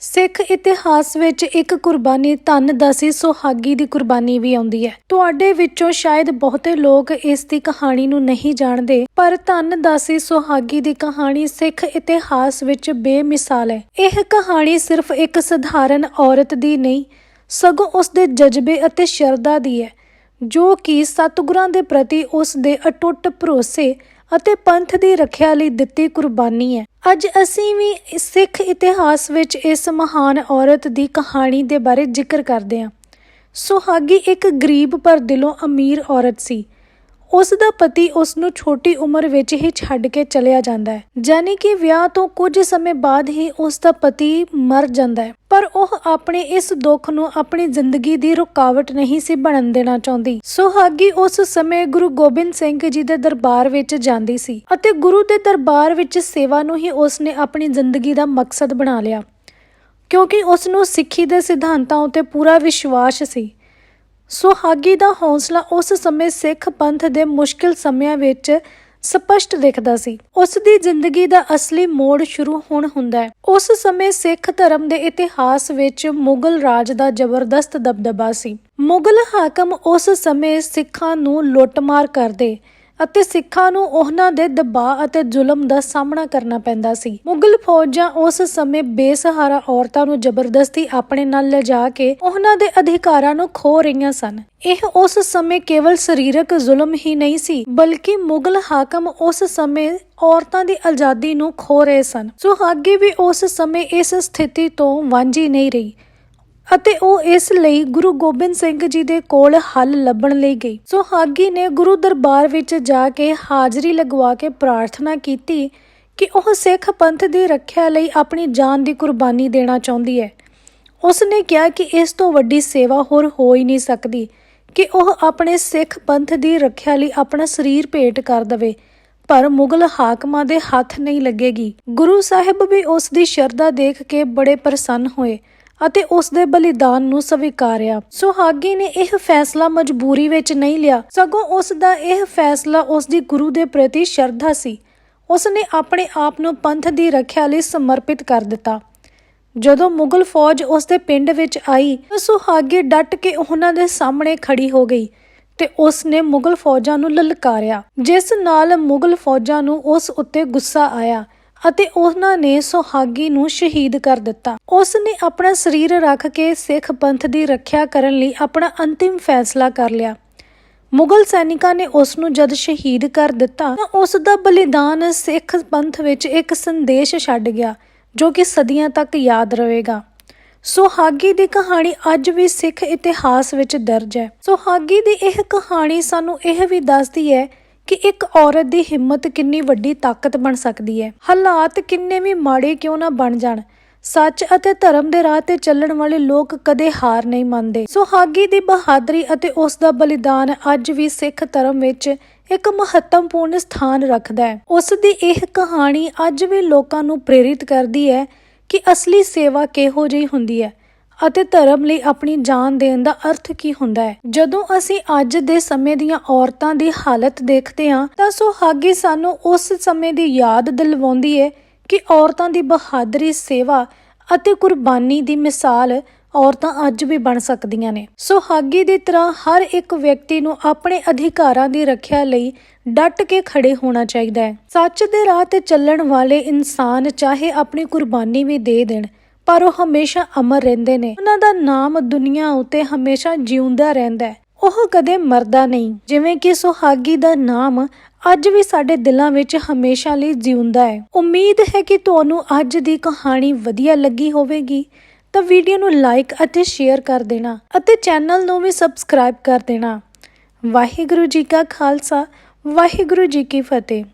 ਸਿੱਖ ਇਤਿਹਾਸ ਵਿੱਚ ਇੱਕ ਕੁਰਬਾਨੀ ਧੰਨ ਦਸੀ ਸੁਹਾਗੀ ਦੀ ਕੁਰਬਾਨੀ ਵੀ ਆਉਂਦੀ ਹੈ। ਤੁਹਾਡੇ ਵਿੱਚੋਂ ਸ਼ਾਇਦ ਬਹੁਤੇ ਲੋਕ ਇਸ ਦੀ ਕਹਾਣੀ ਨੂੰ ਨਹੀਂ ਜਾਣਦੇ, ਪਰ ਧੰਨ ਦਸੀ ਸੁਹਾਗੀ ਦੀ ਕਹਾਣੀ ਸਿੱਖ ਇਤਿਹਾਸ ਵਿੱਚ ਬੇਮਿਸਾਲ ਹੈ। ਇਹ ਕਹਾਣੀ ਸਿਰਫ ਇੱਕ ਸਧਾਰਨ ਔਰਤ ਦੀ ਨਹੀਂ, ਸਗੋਂ ਉਸ ਦੇ ਜਜ਼ਬੇ ਅਤੇ ਸ਼ਰਧਾ ਦੀ ਹੈ, ਜੋ ਕਿ ਸਤਿਗੁਰਾਂ ਦੇ ਪ੍ਰਤੀ ਉਸ ਦੇ ਅਟੁੱਟ ਭਰੋਸੇ ਅਤੇ ਪੰਥ ਦੀ ਰੱਖਿਆ ਲਈ ਦਿੱਤੀ ਕੁਰਬਾਨੀ ਹੈ। ਅੱਜ ਅਸੀਂ ਵੀ ਸਿੱਖ ਇਤਿਹਾਸ ਵਿੱਚ ਇਸ ਮਹਾਨ ਔਰਤ ਦੀ ਕਹਾਣੀ ਦੇ ਬਾਰੇ ਜ਼ਿਕਰ ਕਰਦੇ ਹਾਂ। ਸੁਹਾਗੀ ਇੱਕ ਗਰੀਬ ਪਰ ਦਿਲੋਂ ਅਮੀਰ ਔਰਤ ਸੀ। ਉਸ ਦਾ ਪਤੀ ਉਸ ਨੂੰ ਛੋਟੀ ਉਮਰ ਵਿੱਚ ਹੀ ਛੱਡ ਕੇ ਚਲਿਆ ਜਾਂਦਾ ਹੈ। ਜਾਨੀ ਕਿ ਵਿਆਹ ਤੋਂ ਕੁਝ ਸਮੇਂ ਬਾਅਦ ਹੀ ਉਸ ਦਾ ਪਤੀ ਮਰ ਜਾਂਦਾ ਹੈ। ਪਰ ਉਹ ਆਪਣੇ ਇਸ ਦੁੱਖ ਨੂੰ ਆਪਣੀ ਜ਼ਿੰਦਗੀ ਦੀ ਰੁਕਾਵਟ ਨਹੀਂ ਸੀ ਬਣਨ ਦੇਣਾ ਚਾਹੁੰਦੀ। ਸੁਹਾਗੀ ਉਸ ਸਮੇਂ ਗੁਰੂ ਗੋਬਿੰਦ ਸਿੰਘ ਜੀ ਦੇ ਦਰਬਾਰ ਵਿੱਚ ਜਾਂਦੀ ਸੀ ਅਤੇ ਗੁਰੂ ਦੇ ਦਰਬਾਰ ਵਿੱਚ ਸੇਵਾ ਨੂੰ ਹੀ ਉਸ ਨੇ ਆਪਣੀ ਜ਼ਿੰਦਗੀ ਦਾ ਮਕਸਦ ਬਣਾ ਲਿਆ। ਕਿਉਂਕਿ ਉਸ ਨੂੰ ਸਿੱਖੀ ਦੇ ਸਿਧਾਂਤਾਂ ਉੱਤੇ ਪੂਰਾ ਵਿਸ਼ਵਾਸ ਸੀ। ਸੁਹਾਗੀ ਦਾ ਹੌਸਲਾ ਉਸ ਸਮੇਂ ਸਿੱਖ ਪੰਥ ਦੇ ਮੁਸ਼ਕਿਲ ਸਮਿਆਂ ਵਿੱਚ ਸਪਸ਼ਟ ਦਿਖਦਾ ਸੀ। ਉਸ ਦੀ ਜ਼ਿੰਦਗੀ ਦਾ ਅਸਲੀ ਮੋੜ ਸ਼ੁਰੂ ਹੋਣ ਹੁੰਦਾ ਹੈ। ਉਸ ਸਮੇਂ ਸਿੱਖ ਧਰਮ ਦੇ ਇਤਿਹਾਸ ਵਿੱਚ ਮੁਗਲ ਰਾਜ ਦਾ ਜ਼ਬਰਦਸਤ ਦਬਦਬਾ ਸੀ। ਮੁਗਲ ਹਾਕਮ ਉਸ ਸਮੇਂ ਸਿੱਖਾਂ ਨੂੰ ਲੁੱਟਮਾਰ ਕਰਦੇ ਅਤੇ ਸਿੱਖਾਂ ਨੂੰ ਉਹਨਾਂ ਦੇ ਦਬਾਅ ਅਤੇ ਜ਼ੁਲਮ ਦਾ ਸਾਹਮਣਾ ਕਰਨਾ ਪੈਂਦਾ ਸੀ। ਮੁਗਲ ਫੌਜਾਂ ਉਸ ਸਮੇਂ ਬੇਸਹਾਰਾ ਔਰਤਾਂ ਨੂੰ ਜ਼ਬਰਦਸਤੀ ਆਪਣੇ ਨਾਲ ਲਿਜਾ ਕੇ ਉਹਨਾਂ ਦੇ ਅਧਿਕਾਰਾਂ ਨੂੰ ਖੋ ਰਹੀਆਂ ਸਨ। ਇਹ ਉਸ ਸਮੇਂ ਕੇਵਲ ਸਰੀਰਕ ਜ਼ੁਲਮ ਹੀ ਨਹੀਂ ਸੀ, ਬਲਕਿ ਮੁਗਲ ਹਾਕਮ ਉਸ ਸਮੇਂ ਔਰਤਾਂ ਦੀ ਆਜ਼ਾਦੀ ਨੂੰ ਖੋ ਰਹੇ ਸਨ। ਸੁਹਾਗੀ ਵੀ ਉਸ ਸਮੇਂ ਇਸ ਸਥਿਤੀ ਤੋਂ ਵਾਂਝੀ ਨਹੀਂ ਰਹੀ। ਅਤੇ ਉਹ ਇਸ ਲਈ ਗੁਰੂ ਗੋਬਿੰਦ ਸਿੰਘ ਜੀ ਦੇ ਕੋਲ ਹੱਲ ਲੱਭਣ ਲਈ ਗਈ। ਸੁਹਾਗੀ ਨੇ ਗੁਰੂ ਦਰਬਾਰ ਵਿੱਚ ਜਾ ਕੇ ਹਾਜ਼ਰੀ ਲਗਵਾ ਕੇ ਪ੍ਰਾਰਥਨਾ ਕੀਤੀ ਕਿ ਉਹ ਸਿੱਖ ਪੰਥ ਦੀ ਰੱਖਿਆ ਲਈ ਆਪਣੀ ਜਾਨ ਦੀ ਕੁਰਬਾਨੀ ਦੇਣਾ ਚਾਹੁੰਦੀ ਹੈ। ਉਸ ਨੇ ਕਿਹਾ ਕਿ ਇਸ ਤੋਂ ਵੱਡੀ ਸੇਵਾ ਹੋਰ ਹੋ ਹੀ ਨਹੀਂ ਸਕਦੀ ਕਿ ਉਹ ਆਪਣੇ ਸਿੱਖ ਪੰਥ ਦੀ ਰੱਖਿਆ ਲਈ ਆਪਣਾ ਸਰੀਰ ਭੇਟ ਕਰ ਦਵੇ, ਪਰ ਮੁਗਲ ਹਾਕਮਾਂ ਦੇ ਹੱਥ ਨਹੀਂ ਲੱਗੇਗੀ। ਗੁਰੂ ਸਾਹਿਬ ਵੀ ਉਸ ਦੀ ਸ਼ਰਧਾ ਦੇਖ ਕੇ ਬੜੇ ਪ੍ਰਸੰਨ ਹੋਏ। ਅਤੇ ਉਸ ਦੇ ਬਲੀਦਾਨ ਨੂੰ ਸਵੀਕਾਰਿਆ। ਸੁਹਾਗੀ ਨੇ ਇਹ ਫੈਸਲਾ ਮਜਬੂਰੀ ਵਿੱਚ ਨਹੀਂ ਲਿਆ। ਸਗੋਂ ਉਸ ਦਾ ਇਹ ਫੈਸਲਾ ਉਸ ਦੀ ਗੁਰੂ ਦੇ ਪ੍ਰਤੀ ਸ਼ਰਧਾ ਸੀ। ਉਸ ਨੇ ਆਪਣੇ ਆਪ ਨੂੰ ਪੰਥ ਦੀ ਰੱਖਿਆ ਲਈ ਸਮਰਪਿਤ ਕਰ ਦਿੱਤਾ। ਜਦੋਂ ਮੁਗਲ ਫੌਜ ਉਸ ਦੇ ਪਿੰਡ ਵਿੱਚ ਆਈ, ਤਾਂ ਸੁਹਾਗੀ ਡਟ ਕੇ ਉਹਨਾਂ ਦੇ ਸਾਹਮਣੇ ਖੜੀ ਹੋ ਗਈ ਤੇ ਉਸ ਨੇ ਮੁਗਲ ਫੌਜਾਂ ਨੂੰ ਲਲਕਾਰਿਆ। ਜਿਸ ਨਾਲ ਮੁਗਲ ਫੌਜਾਂ ਨੂੰ ਉਸ ਉੱਤੇ ਗੁੱਸਾ ਆਇਆ। ਅਤੇ ਉਹਨਾਂ ਨੇ ਸੁਹਾਗੀ ਨੂੰ ਸ਼ਹੀਦ ਕਰ ਦਿੱਤਾ। ਉਸ ਨੇ ਆਪਣਾ ਸਰੀਰ ਰੱਖ ਕੇ ਸਿੱਖ ਪੰਥ ਦੀ ਰੱਖਿਆ ਕਰਨ ਲਈ ਆਪਣਾ ਅੰਤਿਮ ਫੈਸਲਾ ਕਰ ਲਿਆ। ਮੁਗਲ ਸੈਨਿਕਾਂ ਨੇ ਉਸ ਨੂੰ ਜਦ ਸ਼ਹੀਦ ਕਰ ਦਿੱਤਾ, ਤਾਂ ਉਸ ਦਾ ਬਲੀਦਾਨ ਸਿੱਖ ਪੰਥ ਵਿੱਚ ਇੱਕ ਸੰਦੇਸ਼ ਛੱਡ ਗਿਆ, ਜੋ ਕਿ ਸਦੀਆਂ ਤੱਕ ਯਾਦ ਰਹੇਗਾ। ਸੁਹਾਗੀ ਦੀ ਕਹਾਣੀ ਅੱਜ ਵੀ ਸਿੱਖ ਇਤਿਹਾਸ ਵਿੱਚ ਦਰਜ ਹੈ। ਸੁਹਾਗੀ ਦੀ ਇਹ ਕਹਾਣੀ ਸਾਨੂੰ ਇਹ ਵੀ ਦੱਸਦੀ ਹੈ ਕਿ ਇੱਕ ਔਰਤ ਦੀ ਹਿੰਮਤ ਕਿੰਨੀ ਵੱਡੀ ਤਾਕਤ ਬਣ ਸਕਦੀ ਹੈ। ਹਾਲਾਤ ਕਿੰਨੇ ਵੀ ਮਾੜੇ ਕਿਉਂ ਨਾ ਬਣ ਜਾਣ। ਸੱਚ ਅਤੇ ਧਰਮ ਦੇ ਰਾਹ ਤੇ ਚੱਲਣ ਵਾਲੇ ਲੋਕ ਕਦੇ ਹਾਰ ਨਹੀਂ ਮੰਨਦੇ। ਸੁਹਾਗੀ ਦੀ ਬਹਾਦਰੀ ਅਤੇ ਉਸ ਦਾ ਬਲੀਦਾਨ ਅੱਜ ਵੀ ਸਿੱਖ ਧਰਮ ਵਿੱਚ ਇੱਕ ਮਹੱਤਵਪੂਰਨ ਸਥਾਨ ਰੱਖਦਾ ਹੈ। ਉਸ ਦੀ ਇਹ ਕਹਾਣੀ ਅੱਜ ਵੀ ਲੋਕਾਂ ਨੂੰ ਪ੍ਰੇਰਿਤ ਕਰਦੀ ਹੈ ਕਿ ਅਸਲੀ ਸੇਵਾ ਕਿਹੋ ਜਿਹੀ ਹੁੰਦੀ ਹੈ। ਅਤੇ ਧਰਮ ਲਈ ਆਪਣੀ ਜਾਨ ਦੇਣ ਦਾ ਅਰਥ ਕੀ ਹੁੰਦਾ ਹੈ? ਜਦੋਂ ਅਸੀਂ ਅੱਜ ਦੇ ਸਮੇਂ ਦੀਆਂ ਔਰਤਾਂ ਦੀ ਹਾਲਤ ਦੇਖਦੇ ਹਾਂ, ਤਾਂ ਸੁਹਾਗੀ ਸਾਨੂੰ ਉਸ ਸਮੇਂ ਦੀ ਯਾਦ ਦਿਲਵਾਉਂਦੀ ਹੈ ਕਿ ਔਰਤਾਂ ਦੀ ਬਹਾਦਰੀ, ਸੇਵਾ ਅਤੇ ਕੁਰਬਾਨੀ ਦੀ ਮਿਸਾਲ ਔਰਤਾਂ ਅੱਜ ਵੀ ਬਣ ਸਕਦੀਆਂ ਨੇ। ਸੁਹਾਗੀ ਦੀ ਤਰ੍ਹਾਂ ਹਰ ਇੱਕ ਵਿਅਕਤੀ ਨੂੰ ਆਪਣੇ ਅਧਿਕਾਰਾਂ ਦੀ ਰੱਖਿਆ ਲਈ ਡਟ ਕੇ ਖੜੇ ਹੋਣਾ ਚਾਹੀਦਾ ਹੈ। ਸੱਚ ਦੇ ਰਾਹ ਤੇ ਚੱਲਣ ਵਾਲੇ ਇਨਸਾਨ ਚਾਹੇ ਆਪਣੀ ਕੁਰਬਾਨੀ ਵੀ ਦੇ ਦੇਣ ਪਰ ਉਹ ਹਮੇਸ਼ਾ ਅਮਰ ਰਹਿੰਦੇ ਨੇ। ਉਹਨਾਂ ਦਾ ਨਾਮ ਦੁਨੀਆ ਉਤੇ ਹਮੇਸ਼ਾ ਜਿਉਂਦਾ ਰਹਿੰਦਾ ਹੈ। ਉਹ ਕਦੇ ਮਰਦਾ ਨਹੀਂ। ਜਿਵੇਂ ਕਿ ਸੁਹਾਗੀ ਦਾ ਨਾਮ ਅੱਜ ਵੀ ਸਾਡੇ ਦਿਲਾਂ ਵਿੱਚ ਹਮੇਸ਼ਾ ਲਈ ਜਿਉਂਦਾ ਹੈ। ਉਮੀਦ ਹੈ ਕਿ ਤੁਹਾਨੂੰ ਅੱਜ ਦੀ ਕਹਾਣੀ ਵਧੀਆ ਲੱਗੀ ਹੋਵੇਗੀ। ਤਾਂ ਵੀਡੀਓ ਨੂੰ ਲਾਈਕ ਅਤੇ ਸ਼ੇਅਰ ਕਰ ਦੇਣਾ ਅਤੇ ਚੈਨਲ ਨੂੰ ਵੀ ਸਬਸਕ੍ਰਾਈਬ ਕਰ ਦੇਣਾ। ਵਾਹਿਗੁਰੂ ਜੀ ਕਾ ਖਾਲਸਾ, ਵਾਹਿਗੁਰੂ ਜੀ ਕੀ ਫਤਿਹ।